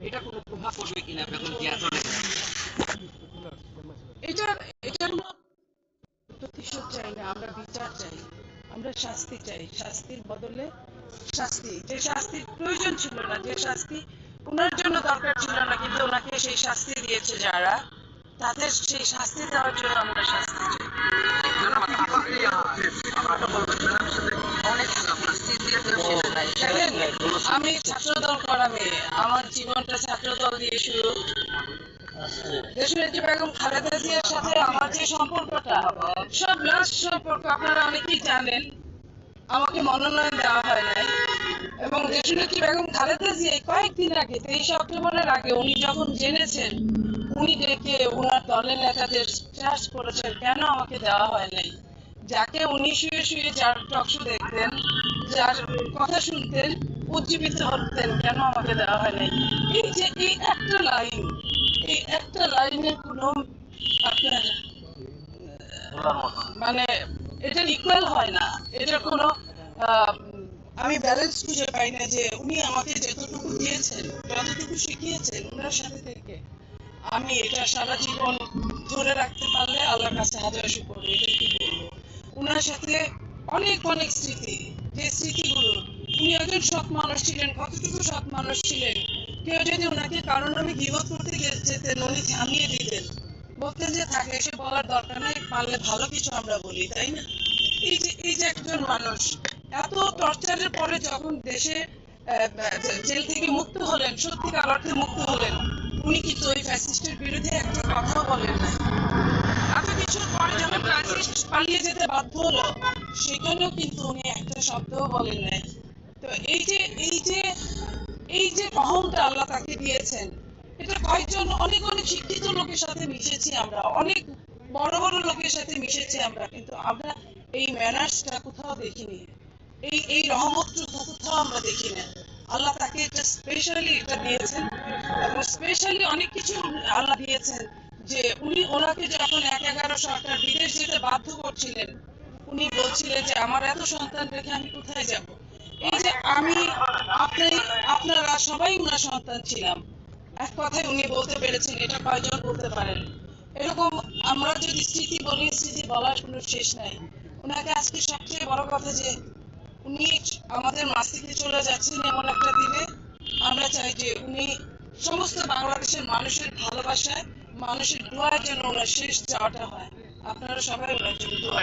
এটা কোনো প্রভাব পড়বে কিনা? এটা এটা প্রতিশোধ চাই না আমরা বিচার চাই আমরা শাস্তি চাই। শাস্তির বদলে শাস্তি যে শাস্তির প্রয়োজন ছিল না যে শাস্তি ওনার জন্য দরকার ছিল না কিন্তু ওনাকে সেই শাস্তি দিয়েছে যারা তাদের সেই শাস্তি দেওয়ার জন্য আমরা শাস্তি চাই। আমি ছাত্রদল করা মেয়ে আমার জীবনটা ছাত্রদল দিয়ে শুরু। দেশনেত্রী বেগম খালেদা জিয়ার সাথে আমার যে সম্পর্কটা, সব লাস্ট সম্পর্ক আপনারা অনেকেই জানেন। আমাকে মনোনয়ন দেওয়া হয় নাই। এবং দেশনেত্রী বেগম খালেদা জিয়া কয়েকদিন আগে, তেইশে অক্টোবরের আগে উনি যখন জেনেছেন, উনি ডেকে ওনার দলের নেতাদের চার্জ করেছেন, কেন আমাকে দেওয়া হয় নাই? যাকে উনি শুয়ে শুয়ে যার টকশো দেখতেন যার কথা শুনতেন উজ্জীবিত হতেন কেন আমাকে দেওয়া হয় নাই? এই যে এই একটা লাইন, এই একটা লাইনের কোনো আপনার মানে এটা ইকুয়াল হয় না। এটা কোনো আমি ব্যালেন্স খুঁজে পাই না যে উনি আমাকে যতটুকু দিয়েছেন, যতটুকু শিখিয়েছেন ওনার সাথে থেকে আমি এটা সারা জীবন ধরে রাখতে পারলে আল্লাহর কাছে হাজার শুকর এটা কি বলব? ওনার সাথে অনেক অনেক স্মৃতি। যে স্মৃতিগুলো, উনি একজন সৎ মানুষ ছিলেন, কতটুকু সৎ মানুষ ছিলেন, কেউ যদি ওনাকে কারণ আমি গিবত করতে যেতেন, উনি থামিয়ে দিতেন। বলতেন যে, থাকে এসে বলার দরকার নেই, পারলে ভালো কিছু আমরা বলি তাই না? এই যে এই যে একজন মানুষ, এত টর্চারের পরে যখন দেশে জেল থেকে মুক্ত হলেন, সত্যিকার অর্থে মুক্ত হলেন, উনি কিন্তু ওই ফ্যাসিস্টের বিরুদ্ধে একটা কথাও বলেন না এত কিছুর পরে যখন ফ্যাসিস্ট পালিয়ে যেতে বাধ্য হলো সেখানেও কিন্তু উনি একটা শব্দও বলেন নাই। তো এই যে এই যে এই যে অহংটা আল্লাহ তাকে দিয়েছেন, এটা কয়েকজন, অনেক অনেক শিক্ষিত লোকের সাথে মিশেছি আমরা, অনেক বড় বড় লোকের সাথে মিশেছি আমরা, কিন্তু আমরা এই ম্যানার্সটা কোথাও দেখিনি। এই এই রহমতটুকু কোথাও আমরা দেখি না আল্লাহ তাকে এটা স্পেশালি এটা দিয়েছেন স্পেশালি অনেক কিছু আল্লাহ দিয়েছেন। যে উনি ওনাকে যখন এক এগারো সরকার বিদেশ যেতে বাধ্য করছিলেন, উনি বলছিলেন যে, আমার এত সন্তান রেখে আমি কোথায় যাব? এই যে আমি আপনি আপনারা সবাই উনার সন্তান ছিলাম। এক কথায় উনি বলতে পেরেছেন, এটা কয়জন বলতে পারেন? এরকম আমরা যদি স্মৃতি বলি, স্মৃতি বলার কোনো শেষ নাই। ওনাকে আজকে সবচেয়ে বড় কথা যে, উনি আমাদের মাছ থেকে চলে যাচ্ছেন এমন একটা দিনে। আমরা চাই যে উনি সমস্ত বাংলাদেশের মানুষের ভালোবাসায় মানুষের দোয়ার জন্য ওনার শেষ চাওয়াটা হয়। আপনারা সবাই ওনার জন্য দোয়া